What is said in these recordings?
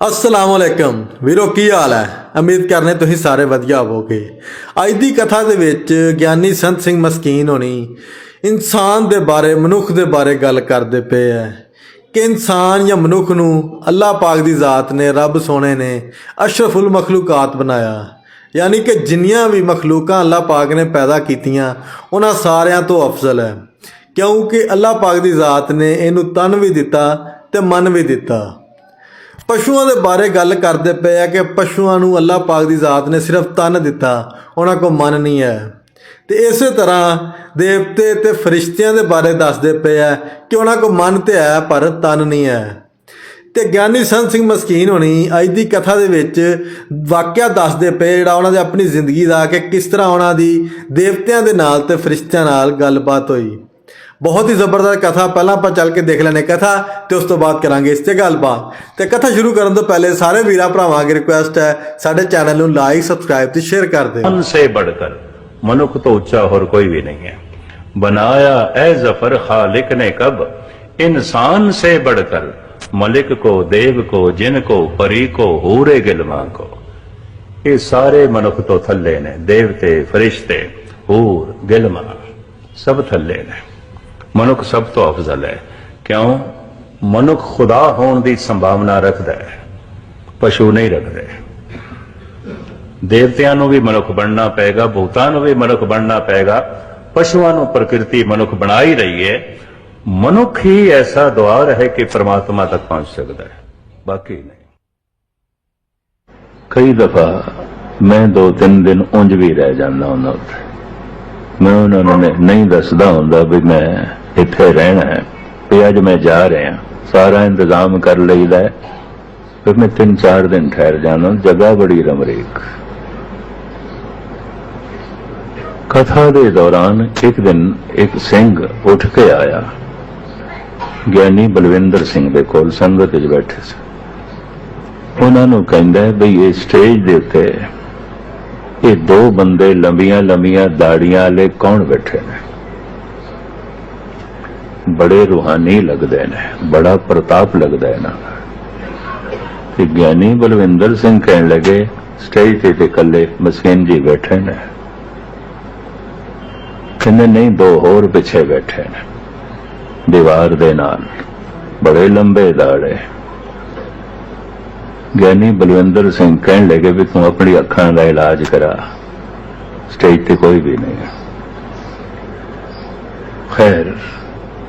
ਅਸਲਾਮ ਵਾਲੇਕਮ ਵੀਰੋ, ਕੀ ਹਾਲ ਹੈ? ਉਮੀਦ ਕਰਨੇ ਤੁਸੀਂ ਸਾਰੇ ਵਧੀਆ ਹੋਵੋਗੇ। ਅੱਜ ਦੀ ਕਥਾ ਦੇ ਵਿੱਚ ਗਿਆਨੀ ਸੰਤ ਸਿੰਘ ਮਸਕੀਨ ਹੋਣੀ ਇਨਸਾਨ ਦੇ ਬਾਰੇ, ਮਨੁੱਖ ਦੇ ਬਾਰੇ ਗੱਲ ਕਰਦੇ ਪਏ ਹੈ ਕਿ ਇਨਸਾਨ ਜਾਂ ਮਨੁੱਖ ਨੂੰ ਅੱਲਾਹ ਪਾਕ ਦੀ ਜ਼ਾਤ ਨੇ, ਰੱਬ ਸੋਹਣੇ ਨੇ, ਅਸ਼ਰਫੁਲ ਮਖਲੂਕਾਤ ਬਣਾਇਆ। ਯਾਨੀ ਕਿ ਜਿੰਨੀਆਂ ਵੀ ਮਖਲੂਕਾਂ ਅੱਲਾਹ ਪਾਕ ਨੇ ਪੈਦਾ ਕੀਤੀਆਂ, ਉਹਨਾਂ ਸਾਰਿਆਂ ਤੋਂ ਅਫਜ਼ਲ ਹੈ। ਕਿਉਂਕਿ ਅੱਲਾਹ ਪਾਕ ਦੀ ਜ਼ਾਤ ਨੇ ਇਹਨੂੰ ਤਨ ਵੀ ਦਿੱਤਾ ਤੇ ਮਨ ਵੀ ਦਿੱਤਾ। ਪਸ਼ੂਆਂ ਦੇ ਬਾਰੇ ਗੱਲ ਕਰਦੇ ਪਏ ਆ ਕਿ ਪਸ਼ੂਆਂ ਨੂੰ ਅੱਲਾਹ ਪਾਕ ਦੀ ਜ਼ਾਤ ਨੇ ਸਿਰਫ ਤਨ ਦਿੱਤਾ, ਉਹਨਾਂ ਕੋਲ ਮਨ ਨਹੀਂ ਹੈ। ਤੇ ਇਸੇ ਤਰ੍ਹਾਂ ਦੇਵਤੇ ਤੇ ਫਰਿਸ਼ਤਿਆਂ ਦੇ ਬਾਰੇ ਦੱਸਦੇ ਪਏ ਆ ਕਿ ਉਹਨਾਂ ਕੋਲ ਮਨ ਤੇ ਹੈ, ਪਰ ਤਨ ਨਹੀਂ ਹੈ। ਤੇ ਗਿਆਨੀ ਸੰਤ ਸਿੰਘ ਮਸਕੀਨ ਹੋਣੀ ਅੱਜ ਦੀ ਕਥਾ ਦੇ ਵਿੱਚ ਵਾਕਿਆ ਦੱਸਦੇ ਪਏ ਜਿਹੜਾ ਉਹਨਾਂ ਦੇ ਆਪਣੀ ਜ਼ਿੰਦਗੀ ਦਾ ਕਿ ਕਿਸ ਤਰ੍ਹਾਂ ਉਹਨਾਂ ਦੀ ਦੇਵਤਿਆਂ ਦੇ ਨਾਲ ਤੇ ਫਰਿਸ਼ਤਿਆਂ ਨਾਲ ਗੱਲਬਾਤ ਹੋਈ। ਬਹੁਤ ਹੀ ਜ਼ਬਰਦਸਤ ਕਥਾ ਪਹਿਲਾਂ ਆਪਾਂ ਚੱਲ ਕੇ ਦੇਖ ਲੈਣੇ ਕਥਾ ਤੇ ਉਸ ਤੋਂ ਬਾਅਦ ਕਰਾਂਗੇ ਇਸ ਤੇ ਗੱਲਬਾਤ ਤੇ ਕਥਾ ਸ਼ੁਰੂ ਕਰਨ ਤੋਂ ਪਹਿਲੇ ਸਾਰੇ ਵੀਰਾਂ ਭਰਾਵਾਂ ਅੱਗੇ ਰਿਕੁਐਸਟ ਹੈ ਸਾਡੇ ਚੈਨਲ ਨੂੰ ਲਾਈਕ ਸਬਸਕ੍ਰਾਈਬ ਤੇ ਸ਼ੇਅਰ ਕਰ ਦਿਓ मन से बढ़कर मनुख तो ऊंचा और कोई भी नहीं है बनाया ए जफर खालिक ने कब इंसान से बढ़कर मलिक को देव को जिन को परी को हूरे गिलमा को ये सारे मनुख तो थल्ले ने देवते फरिश्ते हूर गिलमा सब थल्ले ने ਮਨੁੱਖ ਸਭ ਤੋਂ ਅਫਜ਼ਲ ਹੈ। ਕਿਉਂ? ਮਨੁੱਖ ਖੁਦਾ ਹੋਣ ਦੀ ਸੰਭਾਵਨਾ ਰੱਖਦਾ ਹੈ। ਪਸ਼ੂ ਨਹੀਂ ਰੱਖਦਾ। ਦੇਵਤਿਆਂ ਨੂੰ ਵੀ ਮਨੁੱਖ ਬਣਨਾ ਪਏਗਾ, ਭੂਤਾਂ ਨੂੰ ਵੀ ਮਨੁੱਖ ਬਣਨਾ ਪਏਗਾ। ਪਸ਼ੂਆਂ ਨੂੰ ਪ੍ਰਕਿਰਤੀ ਮਨੁੱਖ ਬਣਾ ਹੀ ਰਹੀ ਹੈ। ਮਨੁੱਖ ਹੀ ਐਸਾ ਦੁਆਰ ਹੈ ਕਿ ਪ੍ਰਮਾਤਮਾ ਤੱਕ ਪਹੁੰਚ ਸਕਦਾ ਹੈ। ਬਾਕੀ ਨਹੀਂ। ਕਈ ਦਫਾ ਮੈਂ ਦੋ ਤਿੰਨ ਦਿਨ ਉਂਝ ਵੀ ਰਹਿ ਜਾਂਦਾ ਉਹਨਾਂ ਉੱਤੇ ਮੈਂ ਉਹਨਾਂ ਨੂੰ ਨਹੀਂ ਦੱਸਦਾ ਹੁੰਦਾ ਵੀ ਮੈਂ ਇੱਥੇ ਰਹਿਣਾ ਹੈ। ਵੀ ਅੱਜ ਮੈਂ ਜਾ ਰਿਹਾ ਸਾਰਾ ਇੰਤਜ਼ਾਮ ਕਰ ਲਈਦਾ ਫਿਰ ਮੈਂ ਤਿੰਨ ਚਾਰ ਦਿਨ ਠਹਿਰ ਜਾਣਾ। ਜਗ੍ਹਾ ਬੜੀ ਰਮਰੀਕ। ਕਥਾ ਦੇ ਦੌਰਾਨ ਇੱਕ ਦਿਨ ਇੱਕ ਸਿੰਘ ਉੱਠ ਕੇ ਆਇਆ। ਗਿਆਨੀ ਬਲਵਿੰਦਰ ਸਿੰਘ ਦੇ ਕੋਲ ਸੰਗਤ ਵਿੱਚ ਬੈਠੇ ਸੀ। ਉਹਨਾਂ ਨੂੰ ਕਹਿੰਦਾ ਬਈ ਇਹ ਸਟੇਜ ਦੇ ਉੱਤੇ ਇਹ ਦੋ ਬੰਦੇ ਲੰਬੀਆਂ ਲੰਬੀਆਂ ਦਾੜੀਆਂ ਵਾਲੇ ਕੌਣ ਬੈਠੇ ਨੇ? ਬੜੇ ਰੂਹਾਨੀ ਲੱਗਦੇ ਨੇ, ਬੜਾ ਪ੍ਰਤਾਪ ਲੱਗਦਾ ਹੈ ਨਾ ਤੇ ਗਿਆਨੀ ਬਲਵਿੰਦਰ ਸਿੰਘ ਕਹਿਣ ਲੱਗੇ, ਸਟੇਜ ਤੇ ਤੇ ਇਕੱਲੇ ਮਸਕੀਨ ਜੀ ਬੈਠੇ ਨੇ। ਕਹਿੰਦੇ, ਨਹੀਂ, ਦੋ ਹੋਰ ਪਿੱਛੇ ਬੈਠੇ ਨੇ, ਦੀਵਾਰ ਦੇ ਨਾਲ। ਬੜੇ ਲੰਬੇ ਦਾੜੇ। ਗਿਆਨੀ ਬਲਵਿੰਦਰ ਸਿੰਘ ਕਹਿਣ ਲੱਗੇ ਵੀ ਤੂੰ ਆਪਣੀ ਅੱਖਾਂ ਦਾ ਇਲਾਜ ਕਰਾ। ਸਟੇਜ ਤੇ ਕੋਈ ਵੀ ਨਹੀਂ ਖੈਰ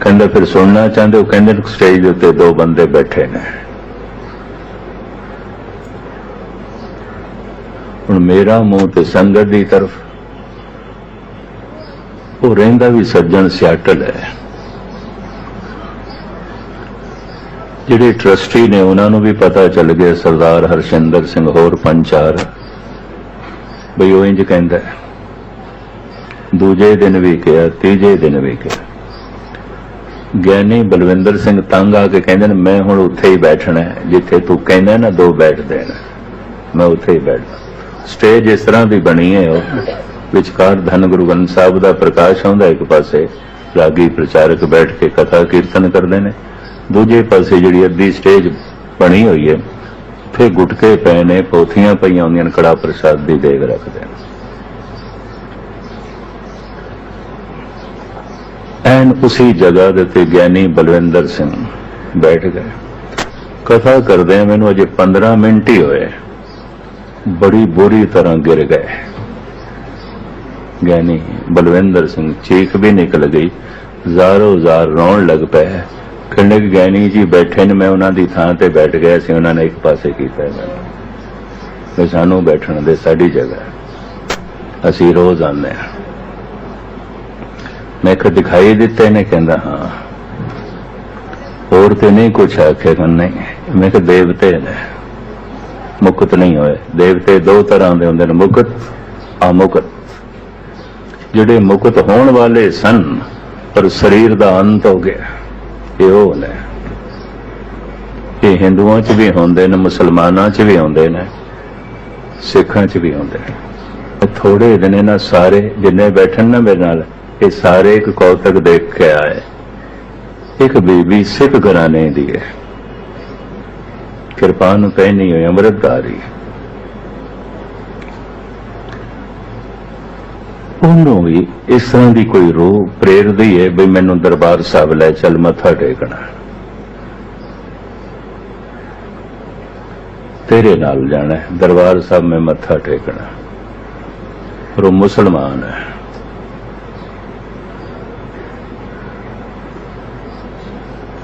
ਕਹਿੰਦਾ ਫਿਰ ਸੁਣਨਾ ਚਾਹੁੰਦੇ ਹੋ? ਕਹਿੰਦੇ ਸਟੇਜ ਦੇ ਉੱਤੇ ਦੋ ਬੰਦੇ ਬੈਠੇ ਨੇ। ਹੁਣ ਮੇਰਾ ਮੂੰਹ ਤੇ ਸੰਗਤ ਦੀ ਤਰਫ, ਉਹ ਰਹਿੰਦਾ ਵੀ ਸੱਜਣ ਸਿਆਟਲ ਹੈ। ਜਿਹੜੇ ਟਰਸਟੀ ਨੇ ਉਹਨਾਂ ਨੂੰ ਵੀ ਪਤਾ ਚੱਲ ਗਿਆ, ਸਰਦਾਰ ਹਰਸ਼ਿੰਦਰ ਸਿੰਘ, ਹੋਰ ਪੰਜ ਚਾਰ। ਬਈ ਉਹ ਇੰਜ ਕਹਿੰਦਾ ਦੂਜੇ ਦਿਨ ਵੀ ਕਿਹਾ, ਤੀਜੇ ਦਿਨ ਵੀ ਕਿਹਾ। ਗਿਆਨੀ ਬਲਵਿੰਦਰ ਸਿੰਘ ਤੰਗ ਆ ਕੇ ਕਹਿੰਦੇ ਨੇ, ਮੈਂ ਹੁਣ ਉੱਥੇ ਹੀ ਬੈਠਣਾ ਹੈ। ਜਿੱਥੇ ਤੂੰ ਕਹਿੰਦਾ ਨਾ, ਦੋ ਬੈਠਦੇ ਨੇ ਮੈਂ ਉੱਥੇ ਹੀ ਬੈਠਦਾ ਸਟੇਜ ਇਸ ਤਰ੍ਹਾਂ ਦੀ ਬਣੀ ਹੈ ਉਹ। ਵਿਚਕਾਰ ਧੰਨ ਗੁਰੂ ਗ੍ਰੰਥ ਸਾਹਿਬ ਦਾ ਪ੍ਰਕਾਸ਼ ਹੁੰਦਾ ਇੱਕ ਪਾਸੇ। ਰਾਗੀ ਪ੍ਰਚਾਰਕ ਬੈਠ ਕੇ ਕਥਾ ਕੀਰਤਨ ਕਰਦੇ ਨੇ। ਦੂਜੇ ਪਾਸੇ ਜਿਹੜੀ ਅੱਧੀ ਸਟੇਜ ਬਣੀ ਹੋਈ ਹੈ, ਉੱਥੇ ਗੁਟਕੇ ਪਏ ਨੇ, ਪੋਥੀਆਂ ਪਈਆਂ ਹੁੰਦੀਆਂ ਨੇ, ਕੜਾ ਪ੍ਰਸਾਦ ਦੀ ਦੇਗ ਰੱਖਦੇ ਨੇ। ਐਨ ਉਸੇ ਜਗ੍ਹਾ ਦੇ ਤੇ ਗਿਆਨੀ ਬਲਵਿੰਦਰ ਸਿੰਘ ਬੈਠ ਗਏ। ਕਥਾ ਕਰਦੇ ਮੈਨੂੰ ਅਜੇ 15 ਮਿੰਟ ਹੀ ਹੋਏ। ਬੜੀ ਬੁਰੀ ਤਰ੍ਹਾਂ ਗਿਰ ਗਏ। ਗਿਆਨੀ ਬਲਵਿੰਦਰ ਸਿੰਘ ਚੀਖ ਵੀ ਨਿਕਲ ਗਈ। ਜ਼ਾਰੋ ਜ਼ਾਰ ਰੋਣ ਲੱਗ ਪਏ। ਕਹਿੰਦੇ ਕਿ ਗਿਆਨੀ ਜੀ ਬੈਠੇ ਨੇ, ਮੈਂ ਉਹਨਾਂ ਦੀ ਥਾਂ ਤੇ ਬੈਠ ਗਿਆ ਸੀ, ਉਹਨਾਂ ਨੇ ਇੱਕ ਪਾਸੇ ਕੀਤਾ ਮੈਨੂੰ। ਵੀ ਸਾਨੂੰ ਬੈਠਣ ਦੇ ਸਾਡੀ ਜਗ੍ਹਾ ਅਸੀਂ ਰੋਜ਼ ਆਉਂਦੇ ਹਾਂ। ਮੈਂ ਕਿ ਦਿਖਾਈ ਦਿੱਤੇ ਨੇ, ਕਹਿੰਦਾ, ਹਾਂ। ਹੋਰ ਤੇ ਨਹੀਂ ਕੁਛ ਆਖੇ ਨਹੀਂ ਮੈਂ ਕਿ ਦੇਵਤੇ ਨੇ। ਮੁਕਤ ਨਹੀਂ ਹੋਏ। ਦੇਵਤੇ ਦੋ ਤਰ੍ਹਾਂ ਦੇ ਹੁੰਦੇ ਨੇ, ਮੁਕਤ, ਅਮੁਕਤ। ਜਿਹੜੇ ਮੁਕਤ ਹੋਣ ਵਾਲੇ ਸਨ, ਪਰ ਸਰੀਰ ਦਾ ਅੰਤ ਹੋ ਗਿਆ। ਇਹ ਉਹ ਨੇ। ਇਹ ਹਿੰਦੂਆਂ 'ਚ ਵੀ ਹੁੰਦੇ ਨੇ, ਮੁਸਲਮਾਨਾਂ 'ਚ ਵੀ ਹੁੰਦੇ ਨੇ, ਸਿੱਖਾਂ 'ਚ ਵੀ ਹੁੰਦੇ ਨੇ। ਥੋੜੇ ਦਿਨ ਇਹਨਾਂ ਸਾਰੇ ਜਿੰਨੇ ਬੈਠਣ ਨਾ ਮੇਰੇ ਨਾਲ ਇਹ ਸਾਰੇ ਇੱਕ ਕੌਤਕ ਦੇਖ ਕੇ ਆਏ। ਇੱਕ ਬੀਬੀ ਸਿੱਖ ਘਰਾਣੇ ਦੀ ਹੈ। ਕਿਰਪਾਨ ਪਹਿਨੀ ਹੋਈ ਅੰਮ੍ਰਿਤਧਾਰੀ। ਉਹਨੂੰ ਵੀ ਇਸ ਤਰ੍ਹਾਂ ਦੀ ਕੋਈ ਰੂਹ ਪ੍ਰੇਰਦੀ ਹੈ ਵੀ ਮੈਨੂੰ ਦਰਬਾਰ ਸਾਹਿਬ ਲੈ ਚੱਲ, ਮੱਥਾ ਟੇਕਣਾ। ਤੇਰੇ ਨਾਲ ਜਾਣਾ ਦਰਬਾਰ ਸਾਹਿਬ ਮੈਂ ਮੱਥਾ ਟੇਕਣਾ। ਪਰ ਉਹ ਮੁਸਲਮਾਨ ਹੈ।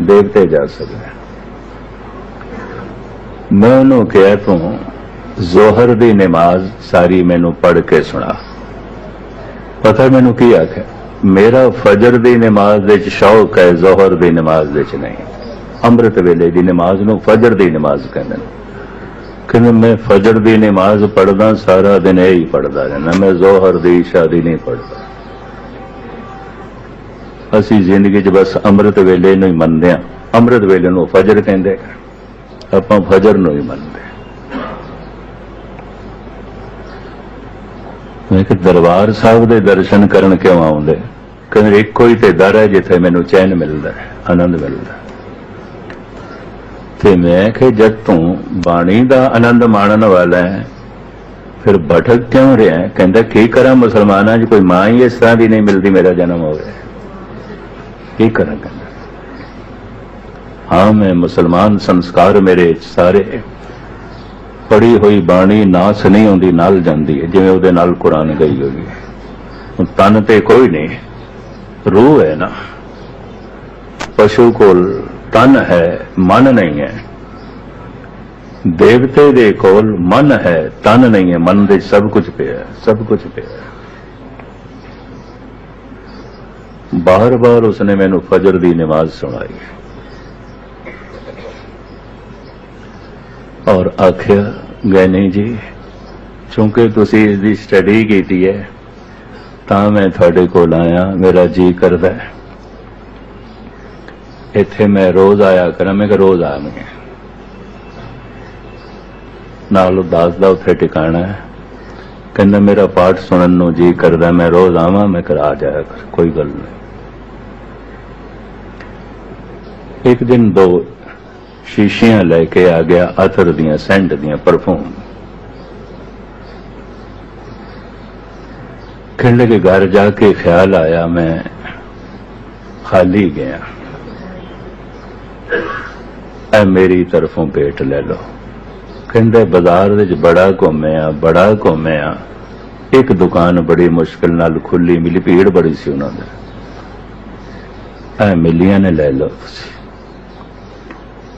ਦੇਵਤੇ ਜਾ ਸਕਦਾ ਮੈਂ ਉਹਨੂੰ ਕਿਹਾ, ਤੂੰ ਜ਼ੋਹਰ ਦੀ ਨਮਾਜ਼ ਸਾਰੀ ਮੈਨੂੰ ਪੜ੍ਹ ਕੇ ਸੁਣਾ। ਪਤਾ ਮੈਨੂੰ ਕੀ ਆਖਿਆ? ਮੇਰਾ ਫਜਰ ਦੀ ਨਮਾਜ਼ ਦੇ ਵਿੱਚ ਸ਼ੌਕ ਹੈ, ਜ਼ੋਹਰ ਦੀ ਨਮਾਜ਼ ਦੇ ਵਿੱਚ ਨਹੀਂ। ਅੰਮ੍ਰਿਤ ਵੇਲੇ ਦੀ ਨਮਾਜ਼ ਨੂੰ ਫਜਰ ਦੀ ਨਮਾਜ਼ ਕਹਿੰਦੇ ਨੇ। ਕਹਿੰਦੇ, ਮੈਂ ਫਜਰ ਦੀ ਨਮਾਜ਼ ਪੜਦਾ ਸਾਰਾ ਦਿਨ ਇਹ ਹੀ ਪੜਦਾ ਰਹਿਣਾ ਮੈਂ ਜ਼ੋਹਰ ਦੀ ਇਸ਼ਾ ਦੀ ਨਹੀਂ ਪੜਦਾ ਅਸੀਂ ਜ਼ਿੰਦਗੀ 'ਚ ਬਸ ਅੰਮ੍ਰਿਤ ਵੇਲੇ ਨੂੰ ਹੀ ਮੰਨਦੇ ਹਾਂ। ਅੰਮ੍ਰਿਤ ਵੇਲੇ ਨੂੰ ਫਜਰ ਕਹਿੰਦੇ ਆਪਾਂ ਫਜਰ ਨੂੰ ਹੀ ਮੰਨਦੇ ਮੈਂ ਕਿ ਦਰਬਾਰ ਸਾਹਿਬ ਦੇ ਦਰਸ਼ਨ ਕਰਨ ਕਿਉਂ ਆਉਂਦੇ? ਕਹਿੰਦੇ, ਇੱਕੋ ਹੀ ਤੇ ਦਰ ਹੈ ਜਿੱਥੇ ਮੈਨੂੰ ਚੈਨ ਮਿਲਦਾ ਹੈ, ਆਨੰਦ ਮਿਲਦਾ ਤੇ ਮੈਂ ਕਿ ਜਦ ਤੂੰ ਬਾਣੀ ਦਾ ਆਨੰਦ ਮਾਣਨ ਵਾਲਾ ਹੈ, ਫਿਰ ਭਟਕ ਕਿਉਂ ਰਿਹਾ ਕਹਿੰਦਾ, ਕੀ ਕਰਾਂ ਮੁਸਲਮਾਨਾਂ 'ਚ? ਕੋਈ ਮਾਂ ਹੀ ਇਸ ਤਰ੍ਹਾਂ ਦੀ ਨਹੀਂ ਮਿਲਦੀ, ਮੇਰਾ ਜਨਮ ਹੋਵੇ ਕੀ ਕਰਾਂ ਕਹਿੰਦਾ ਹਾਂ, ਮੈਂ ਮੁਸਲਮਾਨ ਸੰਸਕਾਰ ਮੇਰੇ ਸਾਰੇ ਪੜੀ ਹੋਈ ਬਾਣੀ ਨਾਸ ਨਹੀਂ ਹੁੰਦੀ ਨਾਲ ਜਾਂਦੀ ਹੈ, ਜਿਵੇਂ ਉਹਦੇ ਨਾਲ ਕੁਰਾਨ ਗਈ ਹੋਈ ਹੈ। ਤਨ ਤੇ ਕੋਈ ਨਹੀਂ, ਰੂਹ ਹੈ ਨਾ। ਪਸ਼ੂ ਕੋਲ ਤਨ ਹੈ, ਮਨ ਨਹੀਂ ਹੈ। ਦੇਵਤੇ ਦੇ ਕੋਲ ਮਨ ਹੈ, ਤਨ ਨਹੀਂ ਹੈ, ਮਨ ਦੇ ਸਭ ਕੁਝ ਪਿਆ, ਸਭ ਕੁਝ ਪਿਆ ਹੈ। ਬਾਰ-ਬਾਰ ਉਸਨੇ ਮੈਨੂੰ ਫਜਰ ਦੀ ਨਮਾਜ਼ ਸੁਣਾਈ। ਔਰ ਆਖਿਆ ਗੈਨੀ ਜੀ ਕਿਉਂਕਿ ਤੁਸੀਂ ਇਸ ਦੀ ਸਟੱਡੀ ਕੀਤੀ ਹੈ, ਤਾਂ ਮੈਂ ਤੁਹਾਡੇ ਕੋਲ ਆਇਆ, ਮੇਰਾ ਜੀ ਕਰਦਾ ਇੱਥੇ ਮੈਂ ਰੋਜ਼ ਆਇਆ ਕਰਾਂ, ਮੈਂ ਕਿ ਰੋਜ਼ ਆਵਾਂਗੇ ਨਾਲ ਉਦਾਸ ਦਾ ਉੱਥੇ ਟਿਕਾਣਾ ਹੈ, ਕਹਿੰਦਾ, ਮੇਰਾ ਪਾਠ ਸੁਣਨ ਨੂੰ ਜੀ ਕਰਦਾ, ਮੈਂ ਰੋਜ਼ ਆਵਾਂ, ਮੈਂ ਕਰ ਆ ਜਾਇਆ ਕਰ, ਕੋਈ ਗੱਲ ਨਹੀਂ। ਇੱਕ ਦਿਨ ਦੋ ਸ਼ੀਸ਼ੀਆਂ ਲੈ ਕੇ ਆ ਗਿਆ ਅਤਰ ਦੀਆਂ ਸੈਂਟ ਦੀਆਂ ਪਰਫਿਊਮ। ਕਹਿੰਦੇ ਕਿ ਘਰ ਜਾ ਕੇ ਖਿਆਲ ਆਇਆ, ਮੈਂ ਖਾਲੀ ਗਿਆ। ਐ ਮੇਰੀ ਤਰਫੋਂ ਪੇਟ ਲੈ ਲਓ। ਕਹਿੰਦੇ, ਬਾਜ਼ਾਰ ਵਿੱਚ ਬੜਾ ਘੁੰਮਿਆ ਬੜਾ ਘੁੰਮਿਆ। ਇੱਕ ਦੁਕਾਨ ਬੜੀ ਮੁਸ਼ਕਲ ਨਾਲ ਖੁੱਲੀ ਮਿਲੀ, ਭੀੜ ਬੜੀ ਸੀ ਉਹਨਾਂ ਦੇ। ਐ ਮਿਲੀਆਂ ਨੇ ਲੈ ਲਓ ਤੁਸੀਂ।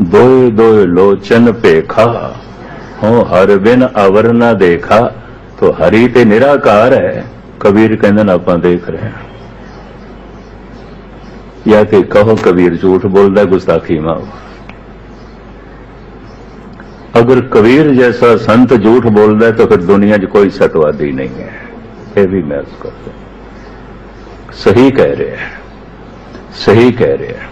ਦੋਏ ਦੋਏ ਲੋਚਨ ਭੇਖਾ ਹੋ ਹਰ ਬਿਨ ਅਵਰ ਨਾ ਦੇਖਾ, ਤੋ ਹਰੀ ਤੇ ਨਿਰਾਕਾਰ ਹੈ, ਕਬੀਰ ਕਹਿੰਦੇ ਨਾ ਆਪਾਂ ਦੇਖ ਰਹੇ ਹਾਂ। ਜਾਂ ਕਿ ਕਹੋ ਕਬੀਰ ਝੂਠ ਬੋਲਦਾ, ਗੁਸਤਾਖੀ ਮਾਓ ਅਗਰ ਕਬੀਰ ਜੈਸਾ ਸੰਤ ਝੂਠ ਬੋਲਦਾ, ਤਾਂ ਫਿਰ ਦੁਨੀਆ 'ਚ ਕੋਈ ਸਤਵਾਦੀ ਨਹੀਂ ਹੈ। ਇਹ ਵੀ ਮੈਂ ਉਸ ਕਰਦਾ ਸਹੀ ਕਹਿ ਰਿਹਾ। ਸਹੀ ਕਹਿ ਰਿਹਾ।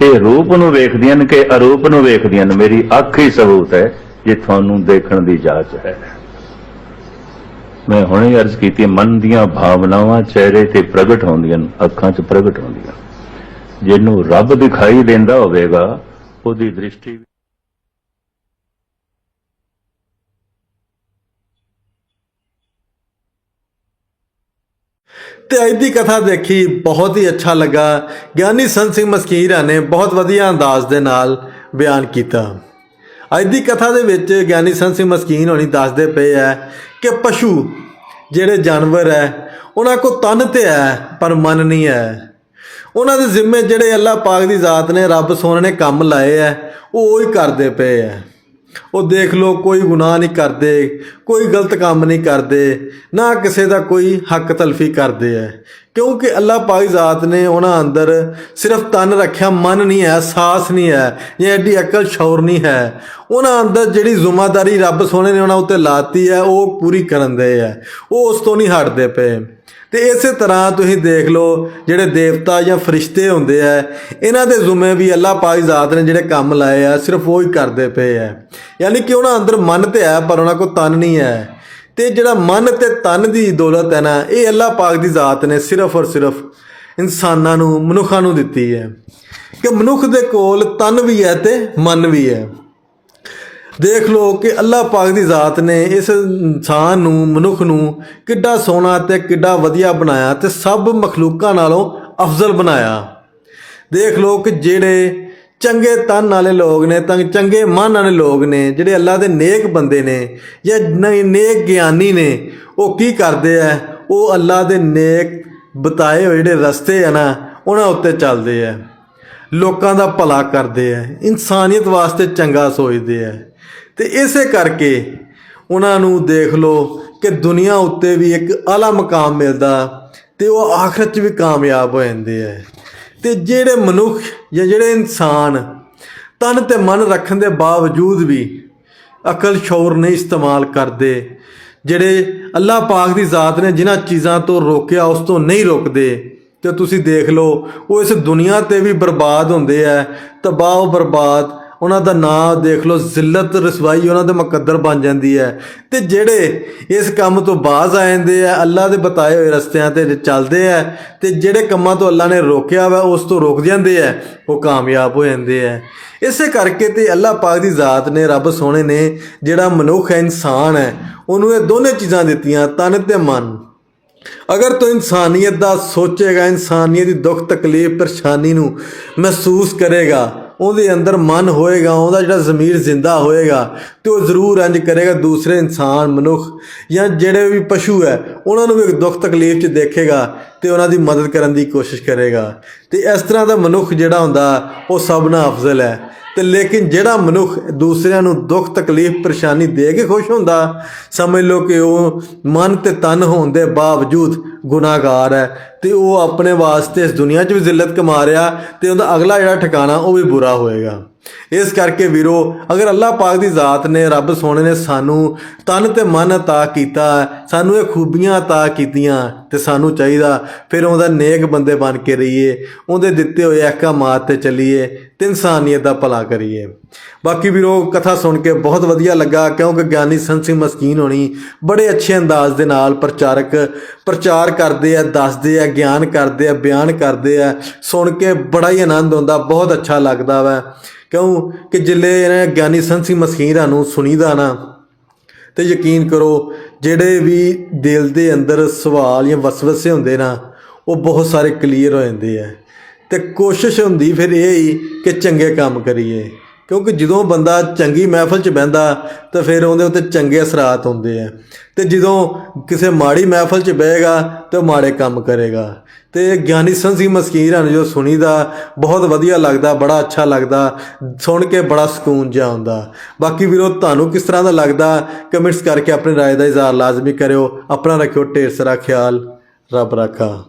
ਇਹ ਰੂਪ ਨੂੰ ਵੇਖਦੀਆਂ ਨੇ ਕਿ ਅਰੂਪ ਨੂੰ ਵੇਖਦੀਆਂ ਨੇ। ਮੇਰੀ ਅੱਖ ਹੀ ਸਬੂਤ ਹੈ ਜੇ ਤੁਹਾਨੂੰ ਦੇਖਣ ਦੀ ਜਾਚ ਹੈ। ਮੈਂ ਹੁਣੇ ਅਰਜ਼ ਕੀਤੀ, ਮਨ ਦੀਆਂ ਭਾਵਨਾਵਾਂ ਚਿਹਰੇ ਤੇ ਪ੍ਰਗਟ ਹੁੰਦੀਆਂ ਨੇ, ਅੱਖਾਂ 'ਚ ਪ੍ਰਗਟ ਹੁੰਦੀਆਂ ਜਿਹਨੂੰ ਰੱਬ ਦਿਖਾਈ ਦਿੰਦਾ ਹੋਵੇਗਾ, ਉਹਦੀ ਦ੍ਰਿਸ਼ਟੀ ਵੀ ਤੇ ਅੱਜ ਦੀ ਕਥਾ ਦੇਖੀ ਬਹੁਤ ਹੀ ਅੱਛਾ ਲੱਗਾ। ਗਿਆਨੀ ਸੰਤ ਸਿੰਘ ਮਸਕੀਰਾ ਨੇ ਬਹੁਤ ਵਧੀਆ ਅੰਦਾਜ਼ ਦੇ ਨਾਲ ਬਿਆਨ ਕੀਤਾ। ਅੱਜ ਦੀ ਕਥਾ ਦੇ ਵਿੱਚ ਗਿਆਨੀ ਸੰਤ ਸਿੰਘ ਮਸਕੀਨ ਹੋਣੀ ਦੱਸਦੇ ਪਏ ਹੈ ਕਿ ਪਸ਼ੂ ਜਿਹੜੇ ਜਾਨਵਰ ਹੈ ਉਹਨਾਂ ਕੋ ਤਨ ਤੇ ਹੈ ਪਰ ਮਨ ਨਹੀਂ ਹੈ ਉਹਨਾਂ ਦੇ ਜ਼ਿੰਮੇ ਜਿਹੜੇ ਅੱਲਾਹ ਪਾਕ ਦੀ ਜ਼ਾਤ ਨੇ, ਰੱਬ ਸੋਹਣੇ ਨੇ ਕੰਮ ਲਾਏ ਹੈ ਉਹ ਹੀ ਕਰਦੇ ਪਏ ਹੈ ਉਹ ਦੇਖ ਲੋ ਕੋਈ ਗੁਨਾਹ ਨਹੀਂ ਕਰਦੇ, ਕੋਈ ਗਲਤ ਕੰਮ ਨਹੀਂ ਕਰਦੇ, ਨਾ ਕਿਸੇ ਦਾ ਕੋਈ ਹੱਕ ਤਲਫੀ ਕਰਦੇ ਐ। ਕਿਉਂਕਿ ਅੱਲਾਹ ਪਾਕ ਜ਼ਾਤ ਨੇ ਉਹਨਾਂ ਅੰਦਰ ਸਿਰਫ ਤਨ ਰੱਖਿਆ, ਮਨ ਨਹੀਂ ਹੈ ਸਾਸ ਨਹੀਂ ਹੈ, ਜਾਂ ਐਡੀ ਅਕਲ ਸ਼ੌਰ ਨਹੀਂ ਹੈ। ਉਹਨਾਂ ਅੰਦਰ ਜਿਹੜੀ ਜ਼ਿੰਮੇਵਾਰੀ ਰੱਬ ਸੋਹਣੇ ਨੇ ਉਹਨਾਂ ਉੱਤੇ ਲਾਤੀ ਹੈ ਉਹ ਪੂਰੀ ਕਰਨ ਦੇ ਹੈ ਉਹ ਉਸ ਤੋਂ ਨਹੀਂ ਹਟਦੇ ਪਏ। ਤੇ ਇਸੇ ਤਰ੍ਹਾਂ ਤੁਸੀਂ ਦੇਖ ਲਓ ਜਿਹੜੇ ਦੇਵਤਾ ਜਾਂ ਫਰਿਸ਼ਤੇ ਹੁੰਦੇ ਆ, ਇਹਨਾਂ ਦੇ ਜ਼ੁਮੇ ਵੀ ਅੱਲਾਹ ਪਾਕ ਜ਼ਾਤ ਨੇ ਜਿਹੜੇ ਕੰਮ ਲਾਏ ਆ, ਸਿਰਫ ਉਹ ਹੀ ਕਰਦੇ ਪਏ ਆ। ਯਾਨੀ ਕਿ ਉਹਨਾਂ ਅੰਦਰ ਮਨ ਤੇ ਹੈ, ਪਰ ਉਹਨਾਂ ਕੋਲ ਤਨ ਨਹੀਂ ਹੈ। ਤੇ ਜਿਹੜਾ ਮਨ ਤੇ ਤਨ ਦੀ ਦੌਲਤ ਹੈ ਨਾ, ਇਹ ਅੱਲਾਹ ਪਾਕ ਦੀ ਜ਼ਾਤ ਨੇ ਸਿਰਫ ਔਰ ਸਿਰਫ ਇਨਸਾਨਾਂ ਨੂੰ, ਮਨੁੱਖਾਂ ਨੂੰ ਦਿੱਤੀ ਹੈ। ਕਿ ਮਨੁੱਖ ਦੇ ਕੋਲ ਤਨ ਵੀ ਹੈ ਤੇ ਮਨ ਵੀ ਹੈ। ਦੇਖ ਲਓ ਕਿ ਅੱਲਾਹ ਪਾਕ ਦੀ ਜ਼ਾਤ ਨੇ ਇਸ ਇਨਸਾਨ ਨੂੰ, ਮਨੁੱਖ ਨੂੰ ਕਿੱਡਾ ਸੋਹਣਾ ਤੇ ਕਿੱਡਾ ਵਧੀਆ ਬਣਾਇਆ ਤੇ ਸਭ ਮਖਲੂਕਾਂ ਨਾਲੋਂ ਅਫਜ਼ਲ ਬਣਾਇਆ। ਦੇਖ ਲਓ ਕਿ ਜਿਹੜੇ ਚੰਗੇ ਤਨ ਵਾਲੇ ਲੋਕ ਨੇ, ਤਾਂ ਚੰਗੇ ਮਨ ਵਾਲੇ ਲੋਕ ਨੇ, ਜਿਹੜੇ ਅੱਲਾ ਦੇ ਨੇਕ ਬੰਦੇ ਨੇ ਜਾਂ ਨੇਕ ਗਿਆਨੀ ਨੇ, ਉਹ ਕੀ ਕਰਦੇ ਆ ਉਹ ਅੱਲਾ ਦੇ ਨੇਕ ਬਤਾਏ ਹੋਏ ਜਿਹੜੇ ਰਸਤੇ ਆ ਨਾ, ਉਹਨਾਂ ਉੱਤੇ ਚੱਲਦੇ ਆ ਲੋਕਾਂ ਦਾ ਭਲਾ ਕਰਦੇ ਆ ਇਨਸਾਨੀਅਤ ਵਾਸਤੇ ਚੰਗਾ ਸੋਚਦੇ ਆ ਤੇ ਇਸੇ ਕਰਕੇ ਉਹਨਾਂ ਨੂੰ ਦੇਖ ਲਓ ਕਿ ਦੁਨੀਆ ਉੱਤੇ ਵੀ ਇੱਕ ਆਲਾ ਮਕਾਮ ਮਿਲਦਾ ਤੇ ਉਹ ਆਖਰਤ 'ਚ ਵੀ ਕਾਮਯਾਬ ਹੋ ਜਾਂਦੇ ਆ। ਤੇ ਜਿਹੜੇ ਮਨੁੱਖ ਜਾਂ ਜਿਹੜੇ ਇਨਸਾਨ ਤਨ ਤੇ ਮਨ ਰੱਖਣ ਦੇ ਬਾਵਜੂਦ ਵੀ ਅਕਲ ਸ਼ੌਰ ਨਹੀਂ ਇਸਤੇਮਾਲ ਕਰਦੇ, ਜਿਹੜੇ ਅੱਲਾਹ ਪਾਕ ਦੀ ਜ਼ਾਤ ਨੇ ਜਿਨ੍ਹਾਂ ਚੀਜ਼ਾਂ ਤੋਂ ਰੋਕਿਆ ਉਸ ਤੋਂ ਨਹੀਂ ਰੁਕਦੇ, ਤੇ ਤੁਸੀਂ ਦੇਖ ਲਓ ਉਹ ਇਸ ਦੁਨੀਆ ਤੇ ਵੀ ਬਰਬਾਦ ਹੁੰਦੇ ਆ ਤਬਾਹ ਬਰਬਾਦ ਉਹਨਾਂ ਦਾ ਨਾਮ ਦੇਖ ਲਓ ਜ਼ਿਲਤ ਰਸਵਾਈ ਉਹਨਾਂ ਦੇ ਮੁਕੱਦਰ ਬਣ ਜਾਂਦੀ ਹੈ। ਤੇ ਜਿਹੜੇ ਇਸ ਕੰਮ ਤੋਂ ਬਾਜ਼ ਆ ਜਾਂਦੇ ਆ, ਅੱਲਾ ਦੇ ਬਤਾਏ ਹੋਏ ਰਸਤਿਆਂ ਤੇ ਚੱਲਦੇ ਆ, ਤੇ ਜਿਹੜੇ ਕੰਮਾਂ ਤੋਂ ਅੱਲਾ ਨੇ ਰੋਕਿਆ ਵਾ, ਉਸ ਤੋਂ ਰੁਕ ਜਾਂਦੇ ਆ, ਉਹ ਕਾਮਯਾਬ ਹੋ ਜਾਂਦੇ ਆ। ਇਸੇ ਕਰਕੇ ਤੇ ਅੱਲਾ ਪਾਕ ਦੀ ਜ਼ਾਤ ਨੇ, ਰੱਬ ਸੋਹਣੇ ਨੇ, ਜਿਹੜਾ ਮਨੁੱਖ ਹੈ, ਇਨਸਾਨ ਹੈ, ਉਹਨੂੰ ਇਹ ਦੋਨੇ ਚੀਜ਼ਾਂ ਦਿੱਤੀਆਂ, ਤਨ ਤੇ ਮਨ। ਅਗਰ ਤੂੰ ਇਨਸਾਨੀਅਤ ਦਾ ਸੋਚੇਗਾ, ਇਨਸਾਨੀਅਤ ਦੀ ਦੁੱਖ ਤਕਲੀਫ, ਪਰੇਸ਼ਾਨੀ ਨੂੰ ਮਹਿਸੂਸ ਕਰੇਗਾ ਉਹਦੇ ਅੰਦਰ ਮਨ ਹੋਏਗਾ, ਉਹਦਾ ਜਿਹੜਾ ਜ਼ਮੀਰ ਜ਼ਿੰਦਾ ਹੋਏਗਾ, ਤੇ ਉਹ ਜ਼ਰੂਰ ਇੰਜ ਕਰੇਗਾ ਦੂਸਰੇ ਇਨਸਾਨ, ਮਨੁੱਖ ਜਾਂ ਜਿਹੜੇ ਵੀ ਪਸ਼ੂ ਹੈ, ਉਹਨਾਂ ਨੂੰ ਵੀ ਇੱਕ ਦੁੱਖ ਤਕਲੀਫ 'ਚ ਦੇਖੇਗਾ ਤੇ ਉਹਨਾਂ ਦੀ ਮਦਦ ਕਰਨ ਦੀ ਕੋਸ਼ਿਸ਼ ਕਰੇਗਾ। ਤੇ ਇਸ ਤਰ੍ਹਾਂ ਦਾ ਮਨੁੱਖ ਜਿਹੜਾ ਹੁੰਦਾ, ਉਹ ਸਭ ਨਾਲ ਅਫਜ਼ਲ ਹੈ। ਤੇ ਲੇਕਿਨ ਜਿਹੜਾ ਮਨੁੱਖ ਦੂਸਰਿਆਂ ਨੂੰ ਦੁੱਖ, ਤਕਲੀਫ, ਪਰੇਸ਼ਾਨੀ ਦੇ ਕੇ ਖੁਸ਼ ਹੁੰਦਾ, ਸਮਝ ਲਓ ਕਿ ਉਹ ਮਨ ਤੇ ਤਨ ਹੋਣ ਦੇ ਬਾਵਜੂਦ ਗੁਨਾਹਗਾਰ ਹੈ ਤੇ ਉਹ ਆਪਣੇ ਵਾਸਤੇ ਇਸ ਦੁਨੀਆ 'ਚ ਵੀ ਜ਼ਿਲਤ ਕਮਾ ਰਿਹਾ ਤੇ ਉਹਦਾ ਅਗਲਾ ਜਿਹੜਾ ਠਿਕਾਣਾ ਉਹ ਵੀ ਬੁਰਾ ਹੋਏਗਾ ਇਸ ਕਰਕੇ ਵੀਰੋ ਅਗਰ ਅੱਲਾਹ ਪਾਕ ਦੀ ਜ਼ਾਤ ਨੇ ਰੱਬ ਸੋਹਣੇ ਨੇ ਸਾਨੂੰ ਤਨ ਤੇ ਮਨ عطا ਕੀਤਾ ਸਾਨੂੰ ਇਹ ਖੂਬੀਆਂ عطا ਕੀਤੀਆਂ ਤੇ ਸਾਨੂੰ ਚਾਹੀਦਾ ਫਿਰ ਉਹਦਾ ਨੇਕ ਬੰਦੇ ਬਣ ਕੇ ਰਹੀਏ ਉਹਦੇ ਦਿੱਤੇ ਹੋਏ ਅਹਿਕਾਮਾਤ ਤੇ ਚੱਲੀਏ ਤੇ ਇਨਸਾਨੀਅਤ ਦਾ ਭਲਾ ਕਰੀਏ ਬਾਕੀ ਵੀਰੋ ਕਥਾ ਸੁਣ ਕੇ ਬਹੁਤ ਵਧੀਆ ਲੱਗਾ ਕਿਉਂਕਿ ਗਿਆਨੀ ਸੰਤ ਸਿੰਘ ਮਸਕੀਨ ਹੋਣੀ ਬੜੇ ਅੱਛੇ ਅੰਦਾਜ਼ ਦੇ ਨਾਲ ਪ੍ਰਚਾਰਕ ਪ੍ਰਚਾਰ ਕਰਦੇ ਆ, ਦੱਸਦੇ ਆ, ਗਿਆਨ ਕਰਦੇ ਆ, ਬਿਆਨ ਕਰਦੇ ਆ, ਸੁਣ ਕੇ ਬੜਾ ਹੀ ਆਨੰਦ ਆਉਂਦਾ, ਬਹੁਤ ਅੱਛਾ ਲੱਗਦਾ ਵਾ। ਕਿਉਂ ਕਿ ਜਿੱਲੇ ਇਹਨਾਂ ਗਿਆਨੀ ਸੰਤ ਮਸੀਰਾਂ ਨੂੰ ਸੁਣੀਦਾ ਨਾ, ਤੇ ਯਕੀਨ ਕਰੋ, ਜਿਹੜੇ ਵੀ ਦਿਲ ਦੇ ਅੰਦਰ ਸਵਾਲ ਜਾਂ ਵਸਵਸੇ ਹੁੰਦੇ ਨਾ, ਉਹ ਬਹੁਤ ਸਾਰੇ ਕਲੀਅਰ ਹੋ ਜਾਂਦੇ ਆ। ਤੇ ਕੋਸ਼ਿਸ਼ ਹੁੰਦੀ ਫਿਰ ਇਹ ਹੀ ਕਿ ਚੰਗੇ ਕੰਮ ਕਰੀਏ। ਕਿਉਂਕਿ ਜਦੋਂ ਬੰਦਾ ਚੰਗੀ ਮਹਿਫਲ 'ਚ ਬਹਿੰਦਾ ਤਾਂ ਫਿਰ ਉਹਦੇ ਉੱਤੇ ਚੰਗੇ ਅਸਰਾਤ ਹੁੰਦੇ ਆ ਤੇ ਜਦੋਂ ਕਿਸੇ ਮਾੜੀ ਮਹਿਫਲ 'ਚ ਬਹੇਗਾ ਤੇ ਉਹ ਮਾੜੇ ਕੰਮ ਕਰੇਗਾ ਤੇ ਗਿਆਨੀ ਸੰਤ ਸਿੰਘ ਮਸਕੀਰਾਂ ਨੂੰ ਜੋ ਸੁਣੀਦਾ ਬਹੁਤ ਵਧੀਆ ਲੱਗਦਾ ਬੜਾ ਅੱਛਾ ਲੱਗਦਾ ਸੁਣ ਕੇ ਬੜਾ ਸਕੂਨ ਜਿਹਾ ਆਉਂਦਾ ਬਾਕੀ ਵੀਰੋ ਤੁਹਾਨੂੰ ਕਿਸ ਤਰ੍ਹਾਂ ਦਾ ਲੱਗਦਾ ਕਮੈਂਟਸ ਕਰਕੇ ਆਪਣੀ رائے ਦਾ ਇਜ਼ਹਾਰ ਲਾਜ਼ਮੀ ਕਰਿਓ ਆਪਣਾ ਰੱਖਿਓ ਢੇਰ ਸਾਰਾ ਖਿਆਲ ਰੱਬ ਰਾਖਾ